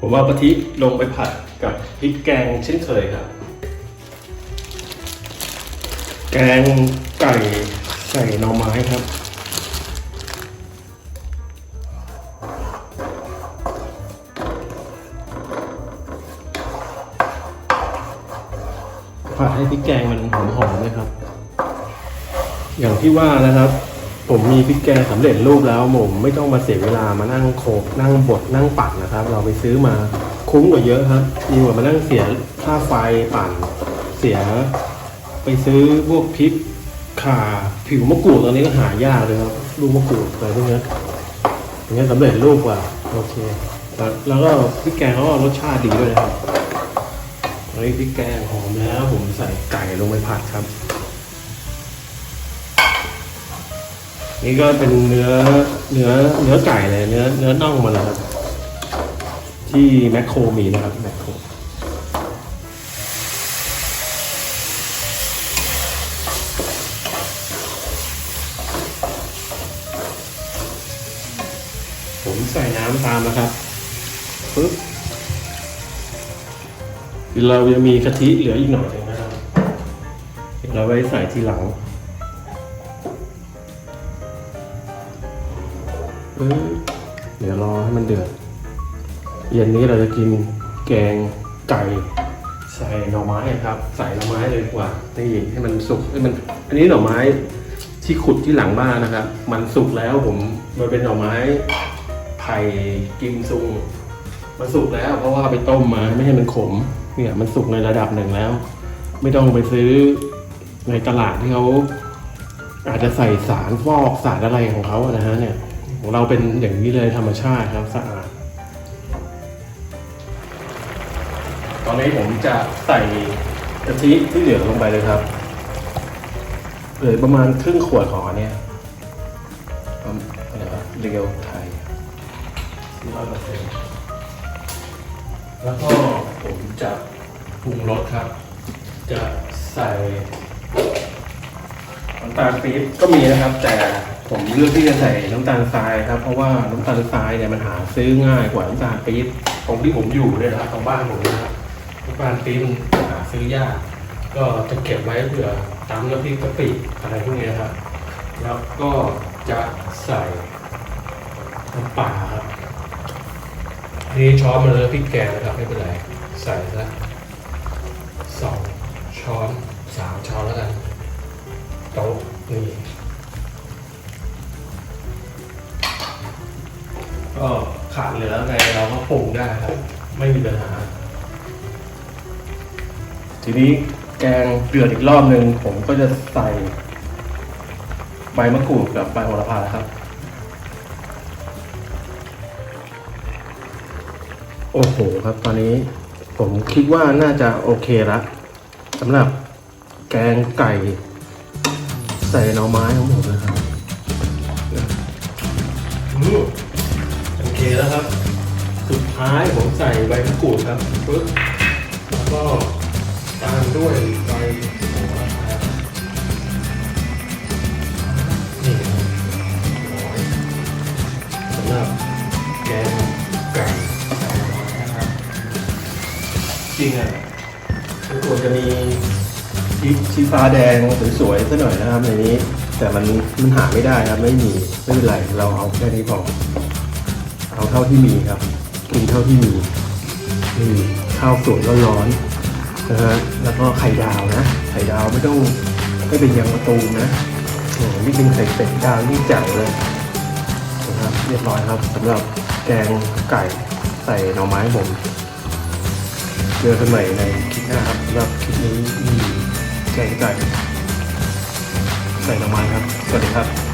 ผมเอากะทิลงไปผัดกับพริกแกงเช่นเคยครับ แกงไก่ใส่หน่อไม้ครับ ผัดให้พริกแกงมันหอมๆเลยครับ อย่างที่ว่านะครับ ผมมีพริกแกงสำเร็จรูปแล้วผมไม่ต้องมาเสียเวลามานั่งโขกนั่งบดนั่งปั่นนะครับ เราไปซื้อมาคุ้มกว่าเยอะครับดีกว่ามานั่งเสียค่าไฟปั่นเสีย ไปซื้อพวกพริกข่าผิวมะกรูดตอนนี้ก็หายากเลยครับลูกมะกรูดอะไรพวกนี้อย่างเงี้ยสำเร็จรูปกว่าโอเคแล้วก็พริกแกงเขาก็รสชาติดีด้วยนะครับตอนนี้พริกแกงหอมแล้วผมใส่ไก่ลงไปผัดครับ นี่ก็เป็นเนื้อเนื้อเนื้อไก่เลยเนื้อเนื้อน่องมันนะครับ ที่แมคโครมีนะครับแมคโครผมใส่น้ำตามนะครับปึ๊บเราจะมีกะทิเหลืออีกหน่อยนึงนะครับเดี๋ยวเราไว้ใส่ทีหลัง เอ้ยเดี๋ยวรอให้มันเดือดเย็นนี้เราจะกินแกงไก่ใส่หน่อไม้ครับ ใส่หน่อไม้เลยดีกว่านี่ให้มันสุกให้มัน อันนี้หน่อไม้ที่ขุดที่หลังบ้านนะครับ มันสุกแล้วผมมันเป็นหน่อไม้ไผ่กิมซุงมันสุกแล้ว เพราะว่าเอาไปต้มมาไม่ให้มันขม เนี่ยมันสุกในระดับหนึ่งแล้ว ไม่ต้องไปซื้อในตลาดที่เขาอาจจะใส่สารฟอกสารอะไรของเขาอะนะฮะเนี่ย ของเราเป็นอย่างนี้เลยธรรมชาติครับสะอาด ตอนนี้ผมจะใส่กะทิที่เหลือลงไปเลยครับเหลือประมาณครึ่งขวดของอันเนี้ยอืมอะไรวะเรียวไทยร้อยเปอร์เซ็นต์แล้วก็ผมจะปรุงรสครับ จะใส่น้ำตาลปี๊บก็มีนะครับแต่ ผมเลือกที่จะใส่น้ำตาลทรายครับ เพราะว่าน้ำตาลทรายเนี่ยมันหาซื้อง่ายกว่าน้ำตาลปี๊บตรงที่ผมอยู่เนี่ยนะครับตรงบ้านผมนะครับน้ำตาลปี๊บมันหาซื้อยาก ก็จะเก็บไว้เผื่อตำน้ำพริกกะปิอะไรพวกนี้ครับ แล้วก็จะใส่น้ำปลาครับนนี้ช้อนมาเลยพริกแกงนะครับไม่เป็นไร ใส่สักสองช้อนสามช้อนแล้วกันโต๊ะนี่ ก็ขาดเหลือไงเราก็ปรุงได้ครับ ไม่มีปัญหา ทีนี้แกงเดือดอีกรอบหนึ่งผมก็จะใส่ใบมะกรูดกับใบโหระพาครับ โอ้โหครับ ตอนนี้ผมคิดว่าน่าจะโอเคละสำหรับแกงไก่ ใส่หน่อไม้ของผมนะครับ แล้วครับ สุดท้ายผมใส่ใบมะกรูดครับปึ๊บแล้วก็ตามด้วยใบโหระพานี่ครับร้อยสำหรับแกงไก่ใส่หน่อมนะครับจริงอะมันควรจะมีชีชีฟ้าแดงสวยๆซะหน่อยนะครับในนี้ แต่มันมันหาไม่ได้ครับไม่มีไม่เป็นไรเราเอาแค่นี้พอ เท่าที่มีครับกินเท่าที่มีนี่ข้าวสวยร้อนๆนะฮะแล้วก็ไข่ดาวนะ ไข่ดาวไม่ต้องไม่เป็นยางมะตูนะโอ้นี่เป็นไข่เป็ดดาวนี่แจ๋วเลยนะครับเรียบร้อยครับสำหรับแกงไก่ใส่หน่อไม้ผมเจอกันใหม่ในคลิปหน้าครับสำหรับคลิปนี้มีแกงไก่ใส่หน่อไม้ครับ สวัสดีครับ